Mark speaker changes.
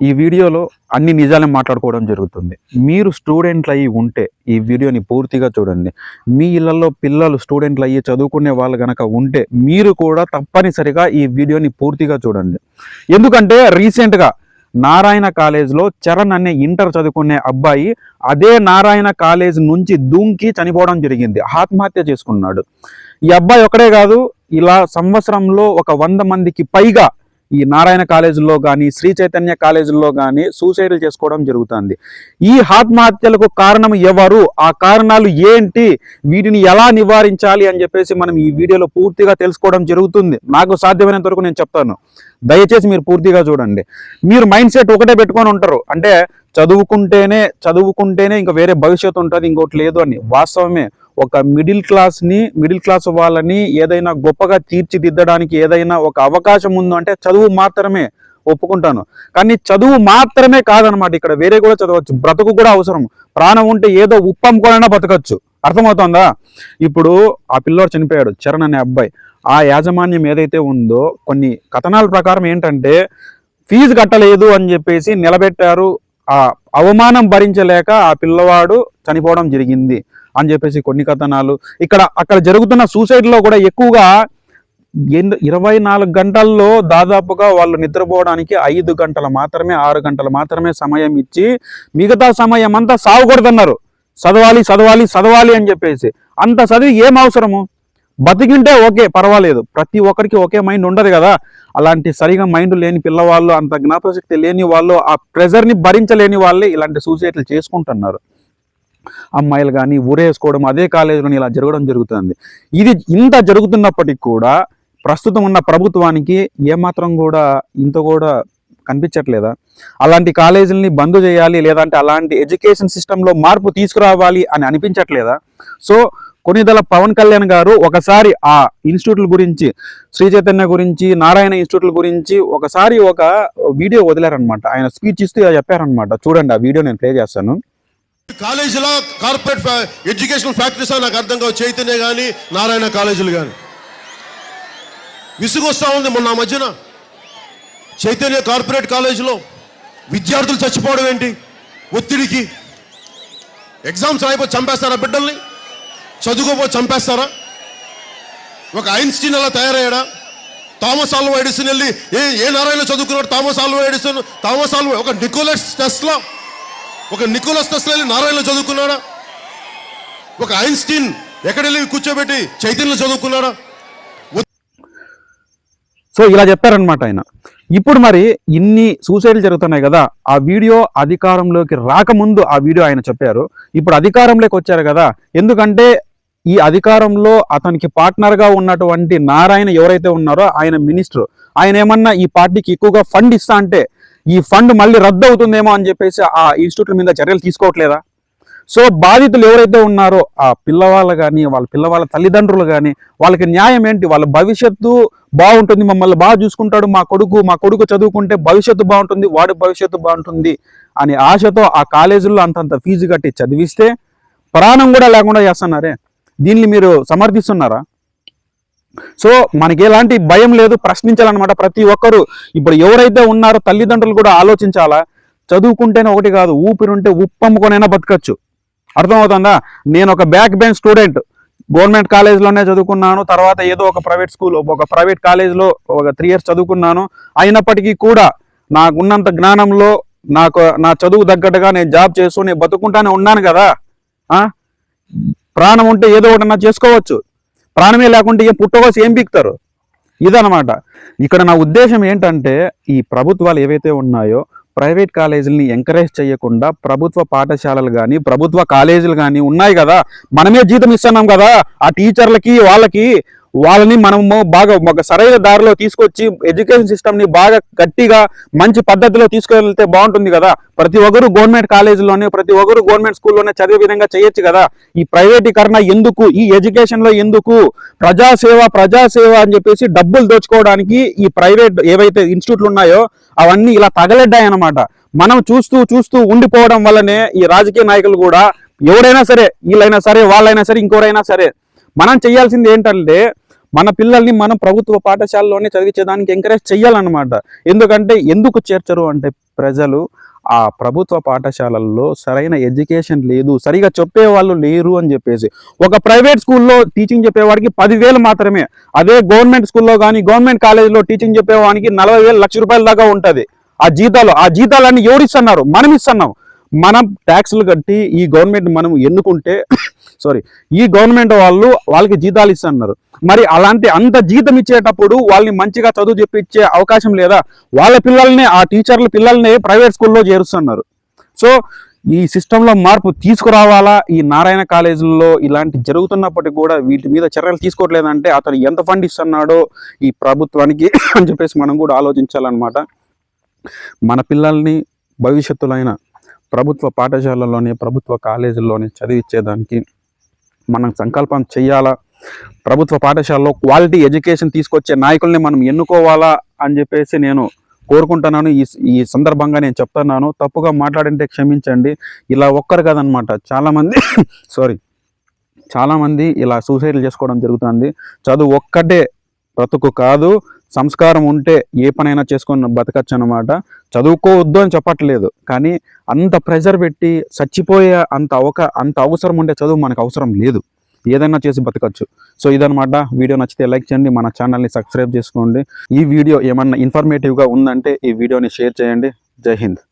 Speaker 1: ఈ వీడియోలో అన్ని నిజాలే మాట్లాడుకోవడం జరుగుతుంది. మీరు స్టూడెంట్లు అయ్యి ఉంటే ఈ వీడియోని పూర్తిగా చూడండి. మీ ఇళ్ళలో పిల్లలు స్టూడెంట్లు అయ్యి చదువుకునే వాళ్ళు కనుక ఉంటే మీరు కూడా తప్పనిసరిగా ఈ వీడియోని పూర్తిగా చూడండి. ఎందుకంటే రీసెంట్గా నారాయణ కాలేజ్లో చరణ్ అనే ఇంటర్ చదువుకునే అబ్బాయి అదే నారాయణ కాలేజ్ నుంచి దూంకి చనిపోవడం జరిగింది. ఆత్మహత్య చేసుకున్నాడు. ఈ అబ్బాయి ఒకడే కాదు ఇలా సంవత్సరంలో ఒక వంద మందికి పైగా ఈ నారాయణ కాలేజీలో కానీ శ్రీ చైతన్య కాలేజీల్లో కానీ సూసైడ్లు చేసుకోవడం జరుగుతుంది. ఈ ఆత్మహత్యలకు కారణం ఎవరు? ఆ కారణాలు ఏంటి? వీటిని ఎలా నివారించాలి అని చెప్పేసి మనం ఈ వీడియోలో పూర్తిగా తెలుసుకోవడం జరుగుతుంది. నాకు సాధ్యమైనంత వరకు నేను చెప్తాను. దయచేసి మీరు పూర్తిగా చూడండి. మీరు మైండ్ సెట్ ఒకటే పెట్టుకొని ఉంటారు. అంటే చదువుకుంటేనే చదువుకుంటేనే ఇంకా వేరే భవిష్యత్తు ఉంటుంది ఇంకోటి లేదు అని. వాస్తవమే. ఒక మిడిల్ క్లాస్ని మిడిల్ క్లాస్ వాళ్ళని ఏదైనా గొప్పగా తీర్చిదిద్దడానికి ఏదైనా ఒక అవకాశం ఉందో అంటే చదువు మాత్రమే ఒప్పుకుంటాను. కానీ చదువు మాత్రమే కాదనమాట ఇక్కడ. వేరే కూడా చదవచ్చు. బ్రతుకు కూడా అవసరం. ప్రాణం ఉంటే ఏదో ఉప్పం కూడా బతకచ్చు. అర్థమవుతుందా? ఇప్పుడు ఆ పిల్లోడు చనిపోయాడు. చరణ్ అనే అబ్బాయి. ఆ యాజమాన్యం ఏదైతే ఉందో కొన్ని కథనాల ప్రకారం ఏంటంటే ఫీజు కట్టలేదు అని చెప్పేసి నిలబెట్టారు. ఆ అవమానం భరించలేక ఆ పిల్లవాడు చనిపోవడం జరిగింది. అని చెప్పేసి కొన్ని కథనాలు. ఇక్కడ అక్కడ జరుగుతున్న సూసైడ్లో కూడా ఎక్కువగా ఇరవై నాలుగు గంటల్లో దాదాపుగా వాళ్ళు నిద్రపోవడానికి ఐదు గంటలు మాత్రమే ఆరు గంటలు మాత్రమే సమయం ఇచ్చి మిగతా సమయం అంతా సాగుకూడదన్నారు చదవాలి చదవాలి చదవాలి అని చెప్పేసి. అంత చదివి ఏం అవసరము? బతికింటే ఓకే పర్వాలేదు. ప్రతి ఒక్కరికి ఒకే మైండ్ ఉండదు కదా. అలాంటి సరిగా మైండ్ లేని పిల్లవాళ్ళు అంత జ్ఞాపకశక్తి లేని వాళ్ళు ఆ ప్రెజర్ని భరించలేని వాళ్ళే ఇలాంటి సూసైడ్లు చేసుకుంటున్నారు. అమ్మాయిలు కానీ ఊరేసుకోవడం అదే కాలేజీలోని ఇలా జరగడం జరుగుతుంది. ఇది ఇంత జరుగుతున్నప్పటికీ కూడా ప్రస్తుతం ఉన్న ప్రభుత్వానికి ఏమాత్రం కూడా ఇంత కూడా కనిపించట్లేదా? అలాంటి కాలేజీలని బంద్ చేయాలి లేదంటే అలాంటి ఎడ్యుకేషన్ సిస్టంలో మార్పు తీసుకురావాలి అని అనిపించట్లేదా? సో కొనిదల పవన్ కళ్యాణ్ గారు ఒకసారి ఆ ఇన్స్టిట్యూట్ల గురించి శ్రీ చైతన్య గురించి నారాయణ ఇన్స్టిట్యూట్ల గురించి ఒకసారి ఒక వీడియో వదిలారనమాట ఆయన స్పీచ్ ఇస్తూ చెప్పారనమాట చూడండి ఆ వీడియో నేను ప్లే చేస్తాను.
Speaker 2: కాలేజీలో కార్పొరేట్ ఫ్యా- ఎడ్యుకేషనల్ ఫ్యాక్టరీస్ నాకు అర్థం కావు. చైతన్య కానీ నారాయణ కాలేజీలు కానీ విసుగొస్తా ఉంది మొన్న మధ్యన. చైతన్య కార్పొరేట్ కాలేజీలో విద్యార్థులు చచ్చిపోవడం ఏంటి? ఒత్తిడికి. ఎగ్జామ్స్ రాయిపోయి చంపేస్తారా బిడ్డల్ని? చదువుకోపోతే చంపేస్తారా? ఒక ఐన్స్టీన్ అలా తయారయ్యాడా? థామస్ ఆల్వా ఎడిసన్ వెళ్ళి ఏ ఏ నారాయణ చదువుకున్నాడు? Thomas Alva Edison Thomas Alva ఒక నికోలస్ టెస్లా ఒక నికోలస్ టెస్లా నారాయణలో చదువుకున్నాడా? ఒక ఐన్స్టీన్ ఎక్కడెళ్ళి కూర్చోబెట్టి చైతన్యలో చదువుకున్నాడా?
Speaker 1: సో ఇలా చెప్పారనమాట ఆయన. ఇప్పుడు మరి ఇన్ని సూసైడ్లు జరుగుతున్నాయి కదా ఆ వీడియో అధికారంలోకి రాకముందు ఆ వీడియో ఆయన చెప్పారు. ఇప్పుడు అధికారంలోకి వచ్చారు కదా ఎందుకంటే ఈ అధికారంలో అతనికి పార్ట్నర్గా ఉన్నటువంటి నారాయణ ఎవరైతే ఉన్నారో ఆయన మినిస్టర్. ఆయన ఏమన్నా ఈ పార్టీకి ఎక్కువగా ఫండ్ ఇస్తా అంటే ఈ ఫండ్ మళ్ళీ రద్దు అవుతుందేమో అని చెప్పేసి ఆ ఇన్స్టిట్యూట్ల మీద చర్యలు తీసుకోవట్లేదా? సో బాధితులు ఎవరైతే ఉన్నారో ఆ పిల్లవాళ్ళు కానీ వాళ్ళ పిల్లవాళ్ళ తల్లిదండ్రులు కానీ వాళ్ళకి న్యాయం ఏంటి? వాళ్ళ భవిష్యత్తు బాగుంటుంది మమ్మల్ని బాగా చూసుకుంటాడు మా కొడుకు మా కొడుకు చదువుకుంటే భవిష్యత్తు బాగుంటుంది వాడి భవిష్యత్తు బాగుంటుంది అని ఆశతో ఆ కాలేజీల్లో అంతంత ఫీజు కట్టి చదివిస్తే ప్రాణం కూడా లేకుండా చేస్తున్నారే? దీన్ని మీరు సమర్థిస్తున్నారా? సో మనకి ఎలాంటి భయం లేదు ప్రశ్నించాలన్నమాట ప్రతి ఒక్కరు. ఇప్పుడు ఎవరైతే ఉన్నారో తల్లిదండ్రులు కూడా ఆలోచించాలా? చదువుకుంటేనే ఒకటి కాదు ఊపిరుంటే ఉప్పమ్ముకొనైనా బతకచ్చు. అర్థమవుతుందా? నేను ఒక బ్యాక్ బెంచ్ స్టూడెంట్ గవర్నమెంట్ కాలేజ్లోనే చదువుకున్నాను తర్వాత ఏదో ఒక ప్రైవేట్ స్కూల్ ఒక ప్రైవేట్ కాలేజ్లో ఒక త్రీ ఇయర్స్ చదువుకున్నాను. అయినప్పటికీ కూడా నాకున్నంత జ్ఞానంలో నాకు నా చదువు తగ్గట్టుగా నేను జాబ్ చేస్తూ నేను బతుకుంటానే ఉన్నాను కదా. ఆ? ప్రాణం ఉంటే ఏదో ఒకటి చేసుకోవచ్చు. ప్రాణమే లేకుంటే ఏం పుట్టకోసి ఏం పీకుతారు ఇదనమాట ఇక్కడ నా ఉద్దేశం ఏంటంటే ఈ ప్రభుత్వాలు ఏవైతే ఉన్నాయో ప్రైవేట్ కాలేజీలని ఎంకరేజ్ చేయకుండా ప్రభుత్వ పాఠశాలలు కానీ ప్రభుత్వ కాలేజీలు కానీ ఉన్నాయి కదా మనమే జీతం ఇస్తున్నాం కదా ఆ టీచర్లకి వాళ్ళకి వాళ్ళని మనము బాగా ఒక సరైన దారిలో తీసుకొచ్చి ఎడ్యుకేషన్ సిస్టమ్ని బాగా గట్టిగా మంచి పద్ధతిలో తీసుకెళ్తే బాగుంటుంది కదా. ప్రతి ఒక్కరు గవర్నమెంట్ కాలేజీలోనే ప్రతి ఒక్కరు గవర్నమెంట్ స్కూల్లోనే చదివే విధంగా చేయొచ్చు కదా. ఈ ప్రైవేటీకరణ ఎందుకు ఈ ఎడ్యుకేషన్లో ఎందుకు ప్రజాసేవ ప్రజాసేవ అని చెప్పేసి డబ్బులు దోచుకోవడానికి ఈ ప్రైవేట్ ఏవైతే ఇన్స్టిట్యూట్లు ఉన్నాయో అవన్నీ ఇలా తగలెడ్డాయి అన్నమాట మనం చూస్తూ చూస్తూ ఉండిపోవడం వల్లనే ఈ రాజకీయ నాయకులు కూడా ఎవరైనా సరే వీళ్ళైనా సరే వాళ్ళైనా సరే ఇంకోరైనా సరే మనం చేయాల్సింది ఏంటంటే మన పిల్లల్ని మనం ప్రభుత్వ పాఠశాలలోనే చదివించేదానికి ఎంకరేజ్ చేయాలన్నమాట ఎందుకంటే ఎందుకు చేర్చరు అంటే ప్రజలు ఆ ప్రభుత్వ పాఠశాలల్లో సరైన ఎడ్యుకేషన్ లేదు సరిగా చెప్పే వాళ్ళు లేరు అని చెప్పేసి. ఒక ప్రైవేట్ స్కూల్లో టీచింగ్ చెప్పేవాడికి పదివేలు మాత్రమే. అదే గవర్నమెంట్ స్కూల్లో కానీ గవర్నమెంట్ కాలేజీలో టీచింగ్ చెప్పేవాడికి నలభై వేలు లక్ష రూపాయల దాకా ఉంటుంది. ఆ జీతాలు ఆ జీతాలన్నీ ఎవరు ఇస్తున్నారు మనం ఇస్తున్నాం మనం ట్యాక్స్లు కట్టి ఈ గవర్నమెంట్ మనం ఎన్నుకుంటే సారీ ఈ గవర్నమెంట్ వాళ్ళు వాళ్ళకి జీతాలు ఇస్తున్నారు మరి అలాంటి అంత జీతం ఇచ్చేటప్పుడు వాళ్ళని మంచిగా చదువు చెప్పించే అవకాశం లేదా? వాళ్ళ పిల్లల్ని ఆ టీచర్ల పిల్లల్ని ప్రైవేట్ స్కూల్లో చేరుస్తున్నారు. సో ఈ సిస్టంలో మార్పు తీసుకురావాలా? ఈ నారాయణ కాలేజీల్లో ఇలాంటి జరుగుతున్నప్పటికీ కూడా వీటి మీద చర్యలు తీసుకోవట్లేదంటే అతను ఎంత ఫండ్ ఇస్తున్నాడో ఈ ప్రభుత్వానికి అని చెప్పేసి మనం కూడా ఆలోచించాలన్నమాట. మన పిల్లల్ని భవిష్యత్తులైన ప్రభుత్వ పాఠశాలల్లోనే ప్రభుత్వ కాలేజీల్లోని చదివించేదానికి మనం సంకల్పం చేయాలా ప్రభుత్వ పాఠశాలలో క్వాలిటీ ఎడ్యుకేషన్ తీసుకొచ్చే నాయకుల్ని మనం ఎన్నుకోవాలా అని చెప్పేసి నేను కోరుకుంటున్నాను. ఈ ఈ సందర్భంగా నేను చెప్తున్నాను. తప్పుగా మాట్లాడింటే క్షమించండి. ఇలా ఒక్కరు కాదనమాట చాలామంది సారీ చాలామంది ఇలా సూసైడ్లు చేసుకోవడం జరుగుతుంది. చదువు ఒక్కటే బ్రతుకు కాదు. సంస్కారం ఉంటే ఏ పనైనా చేసుకొని బతకచ్చు అనమాట చదువుకోవద్దు అని చెప్పట్లేదు. కానీ అంత ప్రెషర్ పెట్టి చచ్చిపోయే అంత అవక అంత అవసరం ఉండే చదువు మనకు అవసరం లేదు. ఏదైనా చేసి బతకచ్చు. సో ఇదనమాట వీడియో నచ్చితే లైక్ చేయండి. మన ఛానల్ని సబ్స్క్రైబ్ చేసుకోండి. ఈ వీడియో ఏమన్నా ఇన్ఫర్మేటివ్గా ఉందంటే ఈ వీడియోని షేర్ చేయండి. జై హింద్.